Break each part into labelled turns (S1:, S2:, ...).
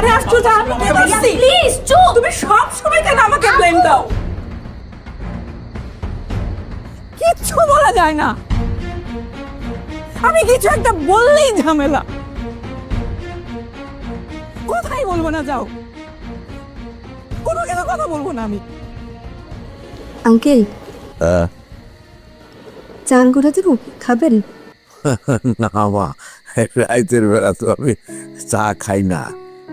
S1: আরে আশ্চর্য আমি কি করছি
S2: প্লিজ চুপ!
S1: তুমি সব সময় কেন আমাকে ব্লেম দাও? কিচ্ছু বলা যায় না। আমি কিছু একটা বললেই ঝামেলা। কোথায় বলব না যাও। কোনো কিছু কথা বলব না আমি।
S3: আঙ্কেল চান করে দেবো খাবেন?
S4: না মা রাতের বেলা তো আমি চা খাই না।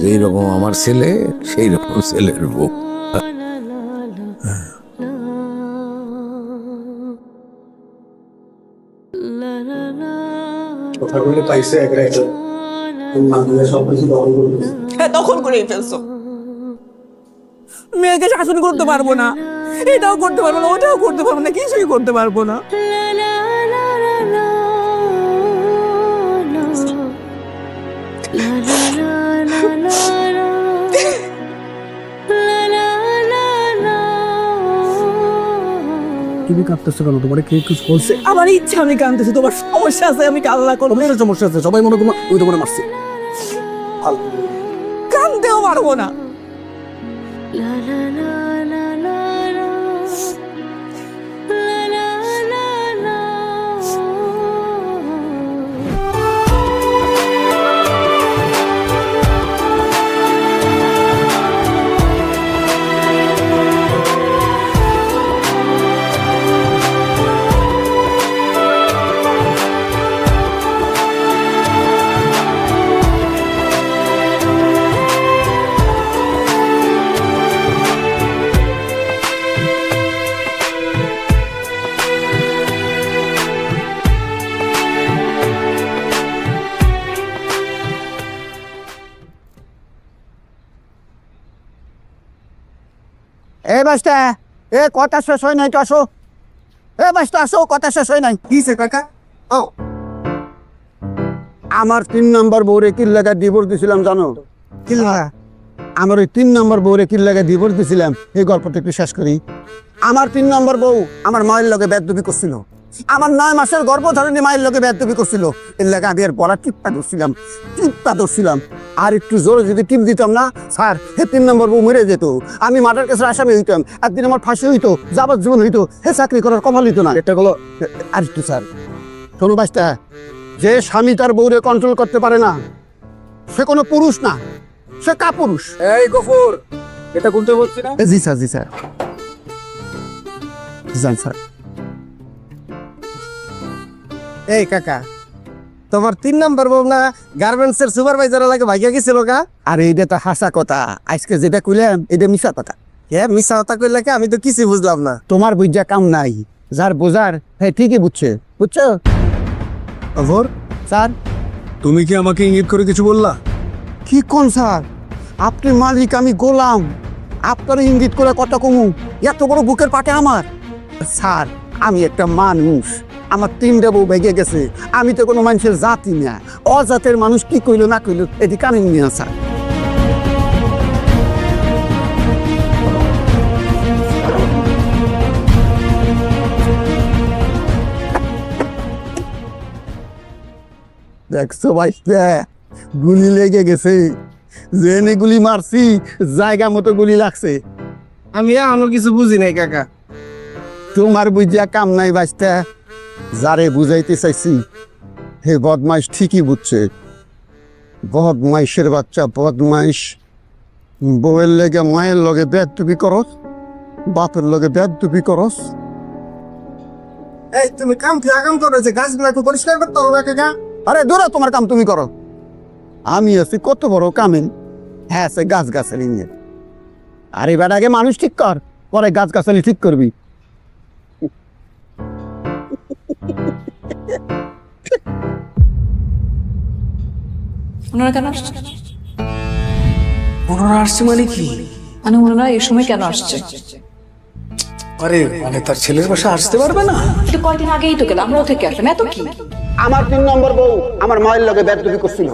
S4: যেই রকম আমার ছেলে সেই রকম ছেলের বউ।
S5: কথাগুলো পাইছে এক রাইতে। সব কিছু দখল করে
S1: হ্যাঁ দখল করেই ফেলছো। মেয়েকে শাসন করতে পারব না। এটাও করতে পারব না ওটাও করতে পারব না কিছুই করতে পারব না।
S5: তুমি কাঁদতেছো কেন? তোমার কে কিছু বলছে?
S1: আমার ইচ্ছা আমি কাঁদতেছি। তোমার সমস্যা আছে আমি কান্না করব।
S5: তোমার সমস্যা আছে সবাই মনে করো ওই তোমার মারছে।
S1: কান্দতেও পারব না।
S6: এ বাস্তা? এ কথা শেষ হয় নাই তো আসো। এ বাস্তা আসো কথা শেষ হয় নাই।
S5: কিছে কাকা? ও।
S6: আমার তিন নম্বর বউরে কি লাগা ডিভোর্স দিছিলাম জানো?
S5: কি লাগা?
S6: আমার ওই তিন নম্বর বউরে কি লাগা ডিভোর্স দিছিলাম এই গল্পটা একটু শেষ করি। আমার তিন নম্বর বউ আমার মায়ের লগে বেদবি করছিল। আমার নয় মাসের গর্ভধারণী মায়ের লগে বেদবি করছিল। এর লাগে আমি আর বলা টিপটা ধরছিলাম টিপটা ধরছিলাম। আর একটু জোরে যদি টিপ দিতাম না স্যার হে তিন নম্বর বউ মরে যেত। আমি মার্ডার কেসের আসামি হইতাম একদিন আমার ফাঁসি হইতো যাবার জীবন হইতো হে চাকরি করার কপাল হইতো না। এটা হলো আর একটু স্যার শোনো বাস্তা যে স্বামী তার বউরে কন্ট্রোল করতে পারে না সে কোনো পুরুষ না সে কাপুরুষ।
S5: এই গফুর এটা কোনটা বলছি না?
S6: জি স্যার জি স্যার। যান স্যার।
S5: এই কাকা তোমার তিন নাম্বার বউ না গার্মেন্টস এর সুপারভাইজার লাগে ভাইয়া গেছিল কা
S6: আর এইটা তো হাসা কথা। আজকে যেটা কইলাম এটা মিশা কথা।
S5: কে মিশা কথা কইলে কি? আমি তো কিছু বুঝলাম না।
S6: তোমার বুঝা কাম নাই। যার বোঝার হ্যাঁ ঠিকই বুঝছে। বুঝছ?
S5: গফুর
S6: স্যার?
S5: তুমি কি আমাকে ইঙ্গিত করে কিছু বললা?
S6: কি কোন স্যার? আপনি মালিক আমি গোলাম। আপনার ইঙ্গিত করে কথা কমু। এত বড় বুকের পাটে আমার। স্যার আমি একটা মানুষ। আমার তিনটা বউ ভেঙে গেছে। আমি তো কোনো মানুষের জাতি না। অজাতের মানুষ কি কইলো না কইলো, এটি কানে নিয়ে স্যার দেখছ ভাই গুলি লেগে গেছে। জেনে গুলি মারছি, জায়গা মতো গুলি লাগছে।
S5: আমি এখনও কিছু বুঝি নাই, কাকা।
S6: তোমার বুঝিয়া কাম নাই বাঁচতে যারে বুঝাইতে চাইছি হে বদমাইশ ঠিকই বুঝছে। বদমাইশের বাচ্চা বদমাইশ। বউয়ের লেগে মায়ের লগে বেদ টুপি করস বাপের লগে বেদ টুপি করস।
S5: এই তুমি কাম কি আগাম করো? যে গাছগুলো একটু পরিষ্কার করতে হবে কাকা
S6: আরে দূরা তোমার কাম তুমি করো। আমি আছি কত বড় কামেন হ্যাঁ সে গাছ গাছালি নিয়ে। আরে আগে মানুষ ঠিক কর পরে গাছ গাছালি ঠিক করবি।
S1: ওনারা কেন আসছে?
S5: ওনারা আসছে মানে কি?
S2: মানে ওনারা এই সময় কেন আসছে?
S7: আরে মানে তার ছেলের বাসা আসতে পারবে না?
S2: এটা কয়দিন আগেই তো গেল আমরাও থেকে আসলাম এত কি?
S6: আমার তিন নম্বর বউ আমার মায়ের লগে বেদবি করছিল।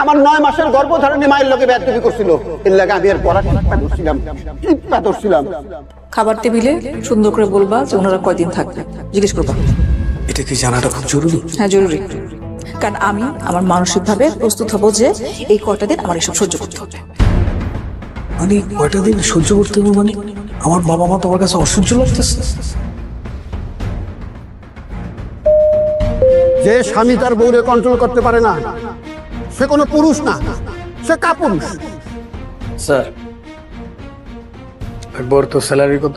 S6: আমার নয় মাসের গর্ভধারণী মায়ের লগে বেদবি করছিল। এর লাগে আমি আর পড়া টিপা ধরছিলাম টিপা ধরছিলাম।
S2: খাবার টেবিলে সুন্দর করে বলবা যে ওনারা কয়দিন থাকবে। জিজ্ঞেস করবা।
S7: এটা কি জানাটা খুব জরুরি?
S2: হ্যাঁ জরুরি। কারণ আমি আমার মানসিকভাবে প্রস্তুত হব যে এই কয়টা দিন আমার এসব সহ্য করতে হবে।
S7: মানে কয়টা দিন সহ্য করতে হবে মানে আমার বাবা মা তোমার কাছে অসহ্য লাগতেছে?
S6: যে স্বামী তার বউরে কন্ট্রোল করতে পারে না সে কোনো পুরুষ না সে কাপুরুষ।
S8: স্যার।
S7: একবার তো স্যালারি কত?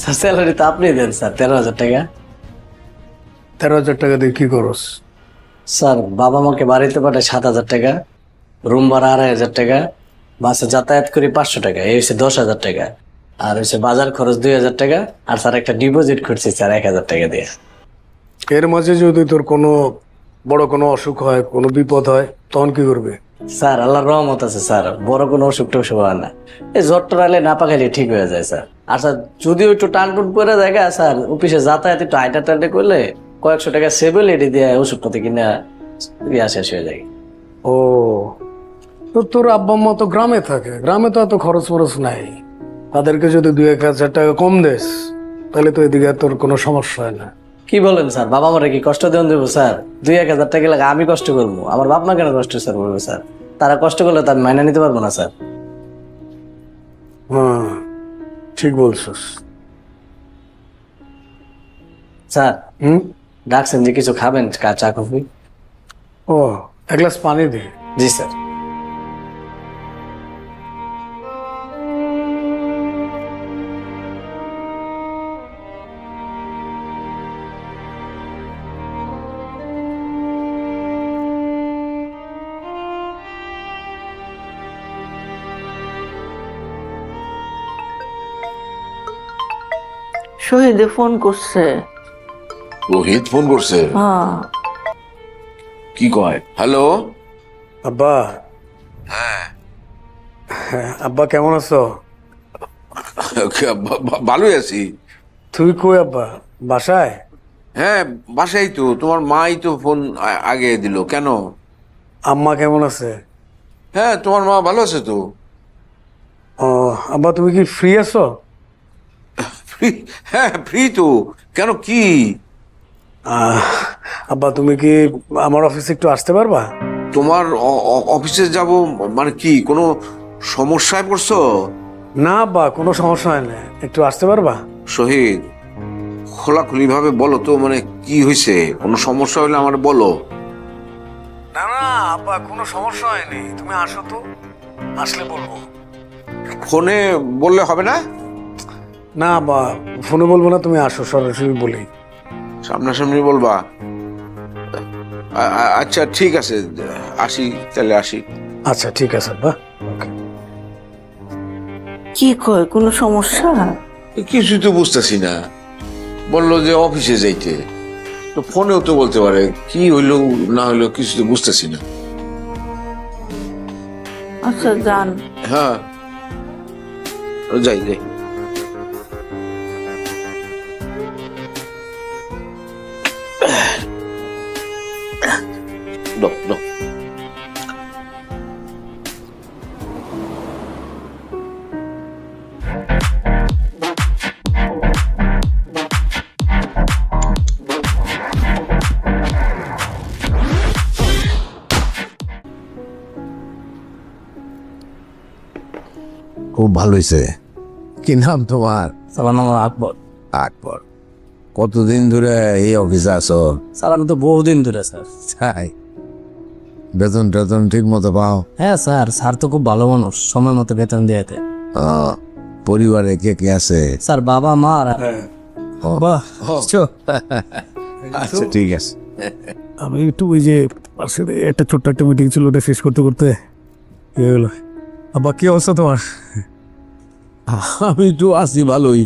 S8: স্যার স্যালারি তো আপনি দেন স্যার তেরো হাজার টাকা।
S7: তেরো হাজার টাকা দিয়ে কি করস?
S8: স্যার বাবা মাকে বাড়িতে পাঠায় সাত হাজার টাকা রুম ভাড়া আড়াই হাজার টাকা বাসে যাতায়াত করি পাঁচশো টাকা এই হচ্ছে দশ হাজার টাকা। আর হচ্ছে বাজার খরচ দুই হাজার টাকা আর স্যার একটা ডিপোজিট করছি স্যার এক হাজার টাকা দিয়ে।
S7: এর মাঝে যদি তোর কোনো বড় কোনো অসুখ হয় কোনো বিপদ হয় তখন কি করবে?
S8: স্যার আল্লাহর রহমত আছে স্যার বড় কোনো অসুখ টসুখ হয় না। এই জ্বর টর আলে না পাকাইলে ঠিক হয়ে যায় স্যার। আর স্যার যদিও একটু টান টুন করে দেখা স্যার অফিসে যাতায়াত একটু আইটা টাইটে করলে কয়েকশো টাকা সেভেল এটি দিয়ে ওষুধপাতি কিনা ইয়া শেষ হয়ে যায়।
S7: ও তো তোর আব্বা আম্মা তো গ্রামে থাকে গ্রামে তো এত খরচ ফরচ নাই। তাদেরকে যদি দু এক হাজার টাকা কম দেস তাহলে তো এদিকে তোর কোনো সমস্যা হয় না।
S8: কি বলেন স্যার বাবা মারা কি কষ্ট দেন দেবো স্যার? দুই এক হাজার টাকা লাগে আমি কষ্ট করব। আমার বাপ মা কেন কষ্ট স্যার করব স্যার? তারা কষ্ট করলে তার মাইনা নিতে পারব না স্যার।
S7: হ্যাঁ ঠিক বলছিস।
S8: স্যার
S7: হুম?
S8: ডাকছেন যে কিছু খাবেন চা- চা কফি?
S7: ও এক গ্লাস পানি দে।
S8: জি স্যার।
S9: শহীদে ফোন করছে।
S4: রোহিত ফোন করছে।
S9: হ্যাঁ।
S4: কি কয়? হ্যালো?
S7: আব্বা। হ্যাঁ। আব্বা কেমন আছো?
S4: ভালোই আছি।
S7: তুই কই আব্বা? বাসায়?
S4: হ্যাঁ বাসাই তো। তোমার মাই তো ফোন আগে দিল। কেন?
S7: আম্মা কেমন আছে?
S4: হ্যাঁ তোমার মা ভালো আছে তো?
S7: ও আব্বা তুমি কি ফ্রি আছো?
S4: ফ্রি হ্যাঁ ফ্রি তো। কেন কি?
S7: আব্বা তুমি কি আমার অফিসে একটু আসতে পারবা?
S4: তোমার অফিসে যাব মানে কি কোনো সমস্যায় পড়ছো?
S7: না আব্বা কোনো সমস্যা হয় না। একটু আসতে পারবা?
S4: শহীদ খোলাখুলি ভাবে বলো তো মানে কি হয়েছে? কোনো সমস্যা হলে আমার বলো।
S7: না না আব্বা কোনো সমস্যা হয়নি। তুমি আসো তো আসলে বলব।
S4: ফোনে বললে হবে না?
S7: না আব্বা ফোনে বলব না তুমি আসো সরাসরি বলি।
S4: সামনাসামনি বলবা? আচ্ছা ঠিক আছে আসি তাহলে আসি।
S7: আচ্ছা ঠিক আছে বা
S9: কি কয় কোনো সমস্যা?
S4: কিছুই তো বুঝতেছি না। বলল যে অফিসে যাইতে। তো ফোনেও তো বলতে পারে কি হইল না হইল কিছু তো বুঝতেছি না।
S9: আচ্ছা যান।
S4: হ্যাঁ। যাই যাই। দাও, দাও। খুব ভালো হয়েছে কি নাম তোমার?
S10: আমার নাম আকবর।
S4: আকবর। কতদিন ধরে এই অফিসে আছো?
S10: স্যার আমি তো বহুদিন ধরে স্যার।
S4: তাই? বেতন টেতন ঠিক মতো পাও?
S10: হ্যাঁ স্যার স্যার তো খুব ভালো মানুষ সময় মতো বেতন দিয়েতে
S4: পরিবারে কে কে আছে?
S10: স্যার বাবা মা আর বাহ
S4: আচ্ছা ঠিক আছে।
S7: আমি একটু ওই যে পাশে একটা ছোট্ট একটা মিটিং ছিল ওটা শেষ করতে করতে ইয়ে হলো। আব্বা কি অবস্থা তোমার?
S4: আমি তো আছি ভালোই।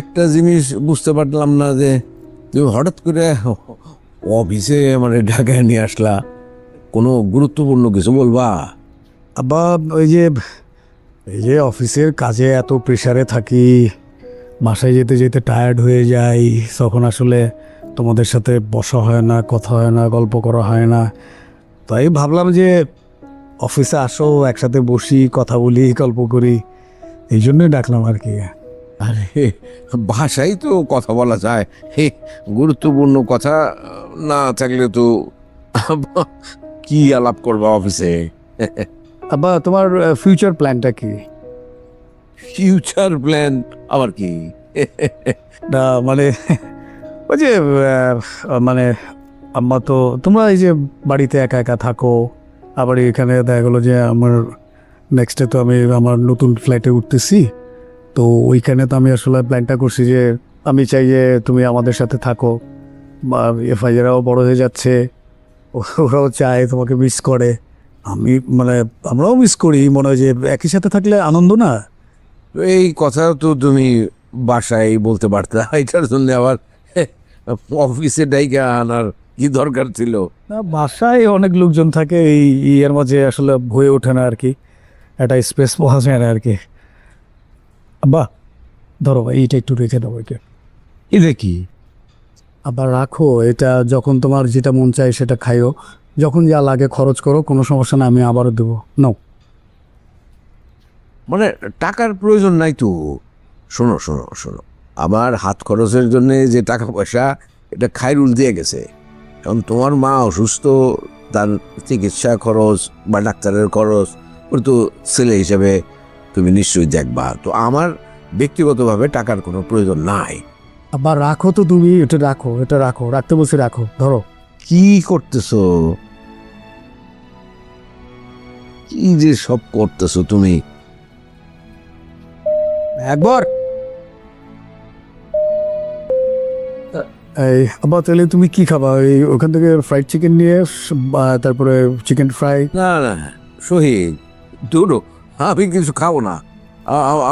S4: একটা জিনিস বুঝতে পারলাম না যে তুমি হঠাৎ করে অফিসে মানে ঢাকায় নিয়ে আসলা। কোনো গুরুত্বপূর্ণ কিছু বলবা?
S7: আব্বা ওই যে
S11: এই যে অফিসের কাজে এত প্রেশারে থাকি বাসায় যেতে যেতে টায়ার্ড হয়ে যাই তখন আসলে তোমাদের সাথে বসা হয় না কথা হয় না গল্প করা হয় না। তাই ভাবলাম যে অফিসে আসো একসাথে বসি কথা বলি গল্প করি এই জন্যই ডাকলাম আর কি।
S4: আরে ভাষাই তো কথা বলা যায়। হে গুরুত্বপূর্ণ কথা না থাকলে তো কি আলাপ করবা অফিসে
S11: আব্বা তোমার ফিউচার প্ল্যানটা কি?
S4: ফিউচার প্ল্যান আবার কি?
S11: না মানে ওই যে মানে আম্মা তো তোমরা এই যে বাড়িতে একা একা থাকো আবার এখানে দেখা গেলো যে আমার নেক্সটে তো আমি আমার নতুন ফ্ল্যাটে উঠতেছি তো ওইখানে তো আমি আসলে প্ল্যানটা করছি যে আমি চাই যে তুমি আমাদের সাথে থাকো বা এফআইআরাও বড় হয়ে যাচ্ছে ওরাও চায় তোমাকে মিস করে। আমি মানে আমরাও মিস করি মনে হয় যে একই সাথে থাকলে আনন্দ না?
S4: এই কথা তো তুমি বাসায় বলতে পারতে এটার জন্য আবার অফিসে ডাইকে আনার কি দরকার ছিল?
S11: না বাসায় অনেক লোকজন থাকে এই ইয়ের মাঝে আসলে হয়ে ওঠে না আর কি। একটা স্পেস পাওয়া যায় না আর কি। আব্বা ধরো এইটা একটু রেখে দাও ওইকে
S4: এটা কি
S11: আবার রাখো, এটা যখন তোমার যেটা মন চায় সেটা খাইও। যখন যা লাগে খরচ করো, কোনো সমস্যা না আমি আবারও দেবো। নাও।
S4: মানে টাকার প্রয়োজন নাই তো। শোনো শোনো শোনো। আমার হাত খরচের জন্য যে টাকা পয়সা, এটা খাইরুল দিয়ে গেছে। এখন তোমার মা অসুস্থ, তার চিকিৎসা খরচ বা ডাক্তারের খরচ, ওর তো ছেলে হিসেবে তুমি নিশ্চয়ই দেখবা। তো আমার ব্যক্তিগতভাবে টাকার কোনো প্রয়োজন নাই।
S11: আবার রাখো তো তুমি এটা রাখো এটা রাখো রাখতে বসে রাখো ধরো।
S4: কি করতেছো? কি যে সব করতেছো তুমি?
S6: একবার।
S11: এই আবার তাহলে তুমি কি খাবা? এই ওখান থেকে ফ্রাইড চিকেন নিয়ে তারপরে চিকেন ফ্রাই
S4: না না শহীদ দুটো আমি কিছু খাব না।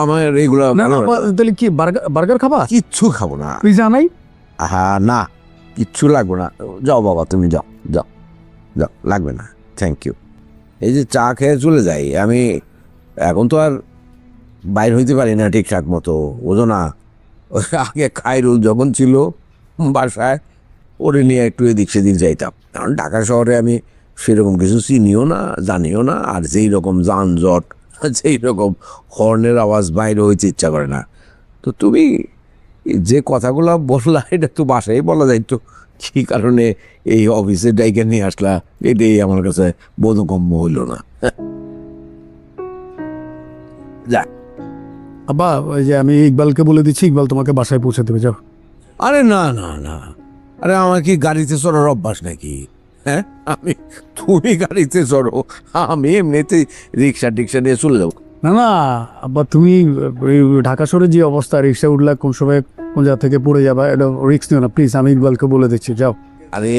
S4: আমার এইগুলা
S11: না না তাহলে কি বার্গার বার্গার খাবা?
S4: কিচ্ছু খাব না।
S11: পিজা নাই?
S4: হ্যাঁ না কিচ্ছু লাগবে না। যাও বাবা তুমি যাও যাও যাও লাগবে না। থ্যাংক ইউ এই যে চা খেয়ে চলে যাই আমি এখন তো আর বাইর হইতে পারি না ঠিকঠাক মতো বোঝো না। আগে খাইরুল যখন ছিল বাসায় ওরে নিয়ে একটু এদিক সেদিক যাইতাম। কারণ ঢাকা শহরে আমি সেরকম কিছু চিনিও না জানিও না আর যেই রকম যানজট যেই রকম হর্নের আওয়াজ বাইরে হইতে ইচ্ছা করে না। তো তুমি যে কথাগুলো বললা এটা তো বাসায় বলা যাইতো কী কারণে এই অফিসে ডাইকে নিয়ে আসলা? এটাই আমার কাছে বোধগম্য হইল না। যাক।
S11: আব্বা ওই যে আমি ইকবালকে বলে দিচ্ছি ইকবাল তোমাকে বাসায় পৌঁছে দেবে যাও।
S4: আরে না না না। আরে আমার কি গাড়িতে চড়ার অভ্যাস নাকি? হ্যাঁ? আমি তুমি গাড়িতে চড়ো আমি এমনিতে রিক্সা টিক্সা নিয়ে চলে যাব।
S11: না না আব্বা তুমি ওই ঢাকা শহরে যে অবস্থা রিক্সা উঠলে কোন সময় কোন জায়গা থেকে পড়ে যাবা এটা রিক্স নিও না প্লিজ আমি ইকবালকে বলে দিচ্ছি যাও।
S4: আরে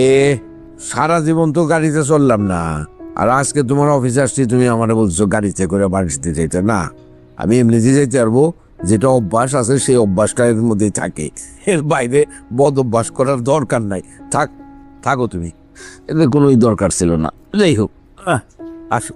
S4: সারা জীবন তো গাড়িতে চললাম না আর আজকে তোমার অফিসে আসছি তুমি আমার বলছো গাড়িতে করে বাড়িতে যেতে না? আমি এমনিতে যেতে পারব যেটা অভ্যাস আছে সেই অভ্যাসটা এর মধ্যেই থাকে। এর বাইরে বদ অভ্যাস করার দরকার নাই। থাক থাকো তুমি। এদের কোনোই দরকার ছিল না। যাই হোক আহ, আসো।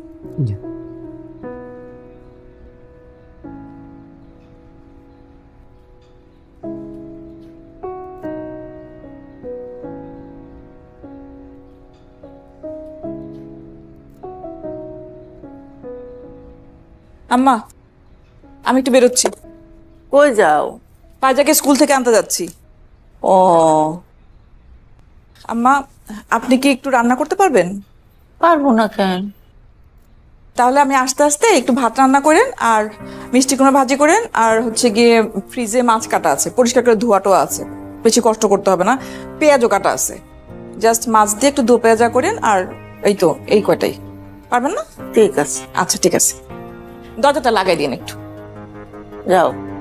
S12: আম্মা আমি একটু বেরোচ্ছি।
S3: কই যাও?
S12: পাজাকে স্কুল থেকে আনতে যাচ্ছি।
S3: ও
S12: আম্মা আপনি কি একটু রান্না করতে পারবেন?
S3: পারব না কেন?
S12: তাহলে আমি আস্তে আস্তে একটু ভাত রান্না করেন আর মিষ্টি কোনো ভাজি করেন আর হচ্ছে গিয়ে ফ্রিজে মাছ কাটা আছে পরিষ্কার করে ধোয়াটো আছে। বেশি কষ্ট করতে হবে না পেঁয়াজও কাটা আছে। জাস্ট মাছ দিয়ে একটু দো পেঁয়াজা করেন আর এই তো এই কয়টাই। পারবেন না?
S3: ঠিক আছে।
S12: আচ্ছা ঠিক আছে। দরজাটা লাগাই দিন একটু।
S3: যাও।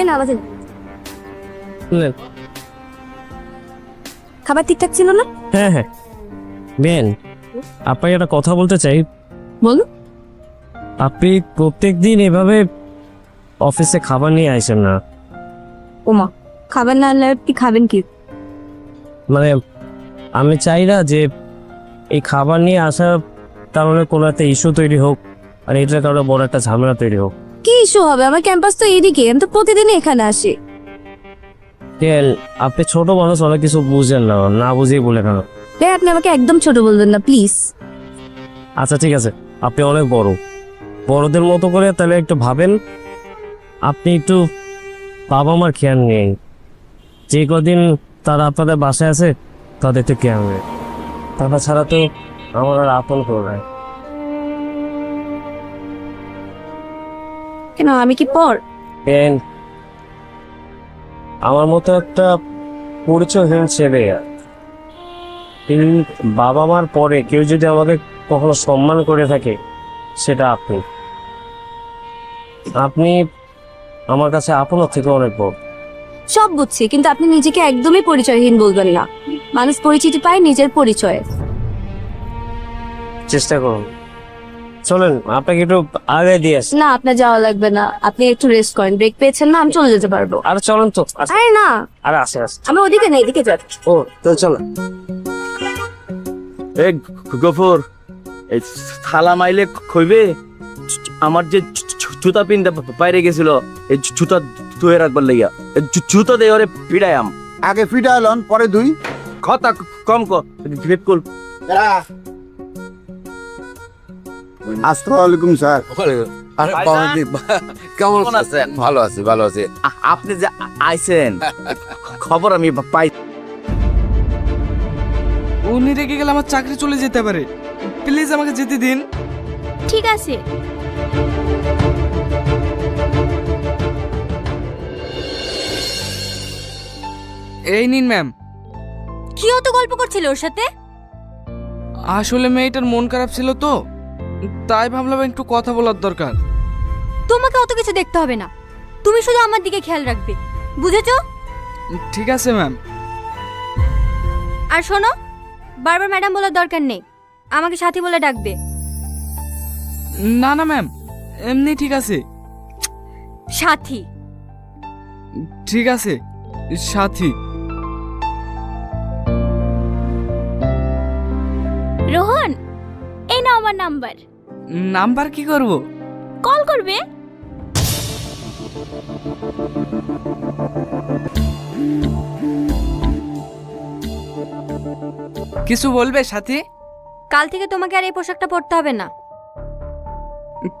S13: দেন আওয়াজ খাবার ঠিকঠাক ছিল না?
S14: হ্যাঁ হ্যাঁ। বেন আপনাকে একটা কথা বলতে চাই।
S13: বলুন।
S14: আপনি প্রত্যেক দিন এভাবে অফিসে খাবার নিয়ে আসেন না।
S13: ওমা খাবার না আনলে কি খাবেন কি?
S14: মানে আমি চাই না যে এই খাবার নিয়ে আসার কারণে কোনো একটা ইস্যু তৈরি হোক আর এটার কারণে বড় একটা ঝামেলা তৈরি হোক।
S13: কি ইস্যু হবে? আমার ক্যাম্পাস তো এদিকে আমি তো প্রতিদিনই এখানে আসি।
S14: তেল আপনি ছোট মানুষ অনেক কিছু বুঝেন না। না বুঝেই বলে কেন
S13: ভাই আপনি আমাকে একদম ছোট বলবেন না প্লিজ
S14: আচ্ছা ঠিক আছে। আপনি অনেক বড়। বড়দের মতো করে তাহলে একটু ভাবেন। আপনি একটু বাবা মার খেয়াল নেই যে কদিন তারা আপনাদের বাসায় আছে তাদের তো খেয়াল নেই তারা ছাড়া তো আমার আর আপন করে
S13: কেন আমি কি পর?
S14: পেন আমার মতো একটা পরিচয়হীন ছেলে বাবা মার পরে কেউ যদি আমাকে কখনো সম্মান করে থাকে সেটা আপনি। আপনি আমার কাছে আপনার থেকে অনেক বড়।
S13: সব বুঝছি কিন্তু আপনি নিজেকে একদমই পরিচয়হীন বলবেন না। মানুষ পরিচিতি পায় নিজের পরিচয়ে।
S14: চেষ্টা করুন। চলেন আপনাকে একটু আগে দিয়ে আসি।
S13: না আপনার যাওয়া লাগবে না। আপনি একটু রেস্ট করেন ব্রেক পেয়েছেন না আমি চলে যেতে পারব।
S14: আর চলেন তো।
S13: আরে না।
S14: আরে আসে আসে।
S13: আমি ওদিকে না এদিকে যাচ্ছি
S14: ও তো চলেন
S5: এ গফর এই থালা মাইলে খইবে? আমার যে জু- জু- জুতা পিনতে বাইরে গেছিল এই জু- জুতা ধুয়ে রাখবার লাগিয়া। এই জু- জুতা দিয়ে ওরে পিড়ায়াম
S6: আগে ফিটা এলন পরে দুই
S5: কথা কম কর। ক বিপুল
S6: আসসালামু আলাইকুম স্যার।
S4: আরে কেমন
S5: কেমন আছেন?
S4: ভালো আছি ভালো আছি।
S5: আপনি যে আইছেন খবর আমি পাই
S15: উনি রেগে গেলে আমার চাকরি চলে যেতে পারে। প্লিজ আমাকে যেতে দিন।
S13: ঠিক আছে।
S15: এই নিন ম্যাম।
S13: কি অত গল্প করছিল ওর সাথে?
S15: আসলে মেয়েটার মন খারাপ ছিল তো। তাই ভাবলাম একটু কথা বলার দরকার।
S13: তোমাকে অত কিছু দেখতে হবে না। তুমি শুধু আমার দিকে খেয়াল রাখবে। বুঝেছ?
S15: ঠিক আছে ম্যাম
S13: আর শোনো বারবার ম্যাডাম বলার দরকার নেই। আমাকে সাথী বলে ডাকবে।
S15: না না ম্যাম এমনি ঠিক আছে।
S13: সাথী।
S15: ঠিক আছে সাথী।
S13: রোহন এই নাও আমার নাম্বার
S15: নাম্বার কি করব?
S13: কল করবে।
S15: কিছু বলবে সাথী?
S13: কাল থেকে তোমাকে আর এই পোশাকটা পরতে হবে না।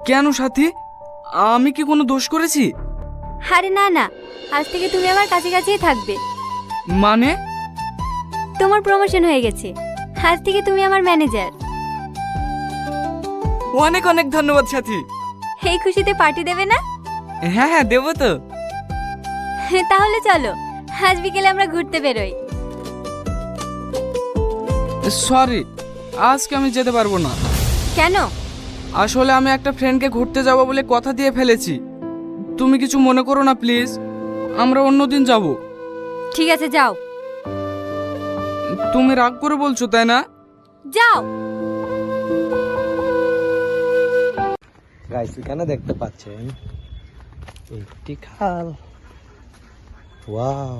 S15: কেন সাথী? আমি কি কোনো দোষ করেছি?
S13: আরে না না। আজ থেকে তুমি আমার কাছে কাছেই থাকবে।
S15: মানে?
S13: তোমার প্রমোশন হয়ে গেছে। আজ থেকে তুমি আমার ম্যানেজার
S15: অনেক অনেক ধন্যবাদ সাথী।
S13: এই খুশিতে পার্টি দেবে না?
S15: হ্যাঁ হ্যাঁ দেবো তো।
S13: তাহলে চলো আজ বিকেলে আমরা ঘুরতে বেরোই।
S15: সরি আজকে আমি যেতে পারব না।
S13: কেন?
S15: আসলে আমি একটা ফ্রেন্ডকে ঘুরতে যাব বলে কথা দিয়ে ফেলেছি। তুমি কিছু মনে করো না প্লিজ আমরা অন্যদিন যাব।
S13: ঠিক আছে যাও।
S15: তুমি রাগ করে বলছো তাই না?
S13: যাও।
S16: গাইস এখানে দেখতে পাচ্ছেন একটি খাল ওয়াও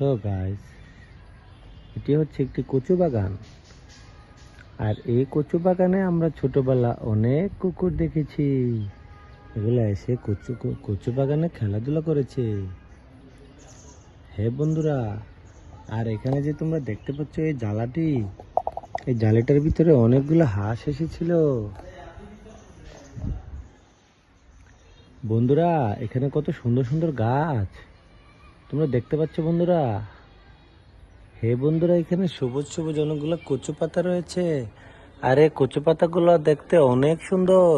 S16: সো গাইস এটি হচ্ছে একটি কচু বাগান। আর এই কচু বাগানে আমরা ছোটবেলা অনেক কুকুর দেখেছি। এগুলো এসে কচু কচু বাগানে খেলাধুলা করেছে। হে বন্ধুরা, আর এখানে যে তোমরা দেখতে পাচ্ছ এই জালাটি এই জালিটার ভিতরে অনেকগুলো হাঁস এসেছিল। বন্ধুরা, এখানে কত সুন্দর সুন্দর গাছ। তোমরা দেখতে পাচ্ছ বন্ধুরা? হে বন্ধুরা, এখানে সবুজ সবুজ অনেকগুলো কচু পাতা রয়েছে। আরে, কচু পাতাগুলো দেখতে অনেক সুন্দর।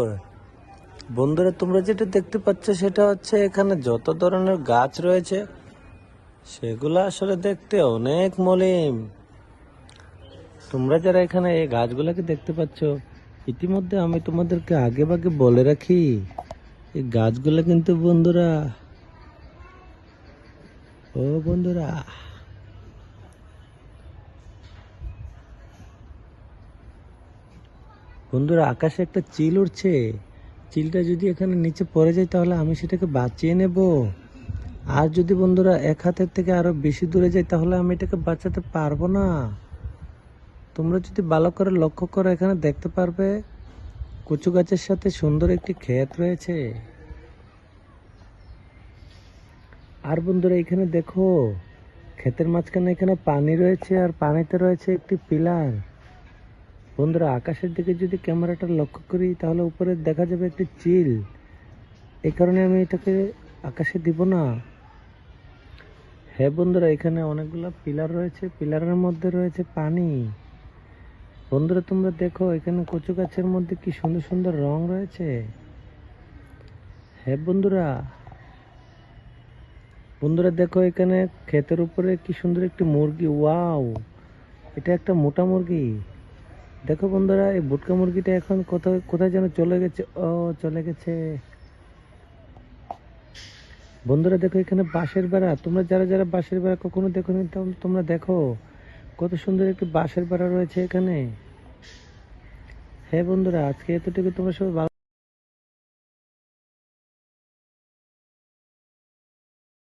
S16: বন্ধুরা, তোমরা যেটা দেখতে পাচ্ছ সেটা হচ্ছে এখানে যত ধরনের গাছ রয়েছে, সেগুলো আসলে দেখতে অনেক মলিন। তোমরা যারা এখানে এই গাছগুলোকে দেখতে পাচ্ছ, ইতিমধ্যে আমি তোমাদেরকে আগে ভাগে বলে রাখি, এই গাছগুলো কিন্তু বন্ধুরা ও বন্ধুরা। বন্ধুরা, আকাশে একটা চিল উঠছে চিলটা যদি এখানে নিচে পড়ে যায়, তাহলে আমি সেটাকে বাঁচিয়ে নেব। আর যদি বন্ধুরা এক হাতের থেকে আরও বেশি দূরে যায়, তাহলে আমি এটাকে বাঁচাতে পারব না। তোমরা যদি ভালো করে লক্ষ্য করো এখানে দেখতে পারবে, কচু গাছের সাথে সুন্দর একটি ক্ষেত রয়েছে। আর বন্ধুরা, এখানে দেখো, ক্ষেতের মাঝখানে এখানে পানি রয়েছে আর পানিতে রয়েছে একটি পিলার। বন্ধুরা, আকাশের দিকে যদি ক্যামেরাটা লক্ষ্য করি, তাহলে উপরে দেখা যাবে একটি চিল। এই কারণে আমি এটাকে আকাশে দিব না। হ্যাঁ বন্ধুরা, এখানে অনেকগুলো পিলার রয়েছে। পিলারের মধ্যে রয়েছে পানি। বন্ধুরা, তোমরা দেখো, এখানে কচু গাছের মধ্যে কি সুন্দর সুন্দর রং রয়েছে। হ্যাঁ বন্ধুরা বন্ধুরা, দেখো এখানে ক্ষেতের উপরে কি সুন্দর একটি মুরগি। ওয়াও, এটা একটা মোটা মুরগি। দেখো বন্ধুরা, এই বুটকা মুরগিটা এখন কোথায় কোথায় যেন চলে গেছে? ও, চলে গেছে। বন্ধুরা, দেখো এখানে বাঁশের বেড়া। তোমরা যারা যারা বাঁশের বেড়া কখনো দেখো তোমরা দেখো কত সুন্দর একটি বাঁশের বেড়া রয়েছে এখানে। হ্যাঁ বন্ধুরা, আজকে এতটুকু। তোমরা সবাই